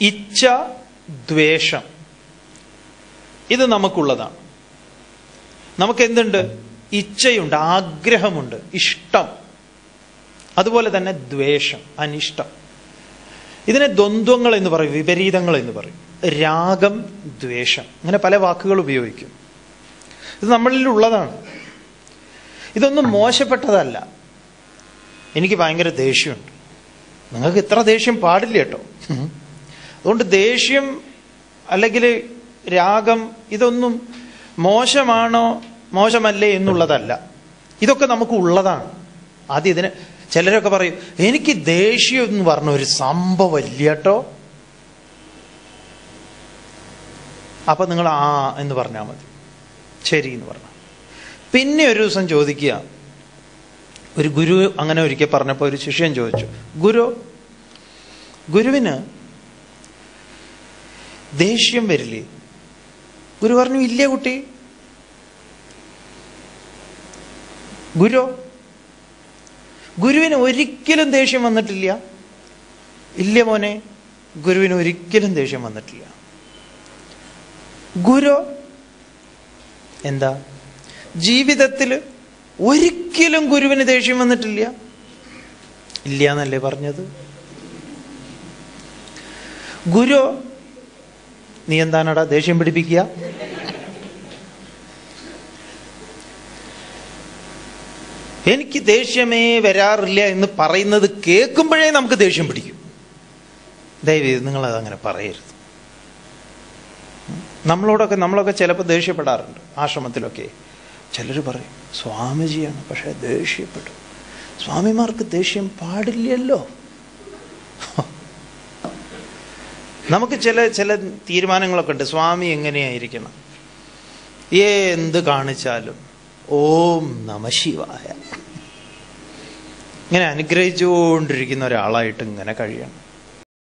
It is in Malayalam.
ഇച്ഛ ദ്വേഷം. ഇത് നമുക്കുള്ളതാണ്. നമുക്ക് എന്തുണ്ട് ഇച്ഛയുണ്ട് ആഗ്രഹമുണ്ട് ഇഷ്ടം. അതുപോലെ തന്നെ ദ്വേഷം അനിഷ്ടം. ഇതിനെ ദ്വന്ദ്വങ്ങൾ എന്ന് പറയും വിപരീതങ്ങൾ എന്ന് പറയും. രാഗം ദ്വേഷം. അങ്ങനെ പല വാക്കുകൾ ഉപയോഗിക്കും. ഇത് നമ്മളിൽ ഉള്ളതാണ് ഇതൊന്നും മോശപ്പെട്ടതല്ല. എനിക്ക് ഭയങ്കര ദേഷ്യമുണ്ട്. നിങ്ങൾക്ക് ഇത്ര ദേഷ്യം പാടില്ല കേട്ടോ. അതുകൊണ്ട് ദേഷ്യം അല്ലെങ്കിൽ രാഗം ഇതൊന്നും മോശമാണോ മോശമല്ലേ എന്നുള്ളതല്ല. ഇതൊക്കെ നമുക്ക് ഉള്ളതാണ്. ആദ്യം ഇതിന് ചിലരൊക്കെ പറയും എനിക്ക് ദേഷ്യം എന്ന് പറഞ്ഞ ഒരു സംഭവമില്ല കേട്ടോ. അപ്പൊ നിങ്ങൾ ആ എന്ന് പറഞ്ഞാൽ മതി. ശരി എന്ന് പറഞ്ഞു പിന്നെ ഒരു ദിവസം ചോദിക്കുക. ഒരു ഗുരു അങ്ങനെ ഒരിക്കൽ പറഞ്ഞപ്പോൾ ഒരു ശിഷ്യൻ ചോദിച്ചു ഗുരു ഗുരുവിന് ദേഷ്യം വരില്ലേ? ഗുരു പറഞ്ഞു ഇല്ല കുട്ടി. ഗുരു ഗുരുവിന് ഒരിക്കലും ദേഷ്യം വന്നിട്ടില്ല. ഇല്ല മോനെ ഗുരുവിന് ഒരിക്കലും ദേഷ്യം വന്നിട്ടില്ല. ഗുരു എന്താ? ജീവിതത്തിൽ ഒരിക്കലും ഗുരുവിന് ദേഷ്യം വന്നിട്ടില്ല. ഇല്ല എന്നല്ലേ പറഞ്ഞത്? ഗുരു നീ എന്താണടാ ദേഷ്യം പിടിപ്പിക്കുക? എനിക്ക് ദേഷ്യമേ വരാറില്ല എന്ന് പറയുന്നത് കേൾക്കുമ്പോഴേ നമുക്ക് ദേഷ്യം പിടിക്കും. ദയവേത് നിങ്ങൾ അങ്ങനെ പറയരുത്. നമ്മളോടൊക്കെ നമ്മളൊക്കെ ചിലപ്പോൾ ദേഷ്യപ്പെടാറുണ്ട് ആശ്രമത്തിലൊക്കെ. ചിലർ പറയും സ്വാമിജിയാണ് പക്ഷേ ദേഷ്യപ്പെടും സ്വാമിമാർക്ക് ദേഷ്യം പാടില്ലല്ലോ. നമുക്ക് ചില ചില തീരുമാനങ്ങളൊക്കെ ഉണ്ട്. സ്വാമി എങ്ങനെയായിരിക്കണം? എന്ത് കാണിച്ചാലും ഓം നമ ശിവായ. ഇങ്ങനെ അനുഗ്രഹിച്ചുകൊണ്ടിരിക്കുന്ന ഒരാളായിട്ട് ഇങ്ങനെ കഴിയണം.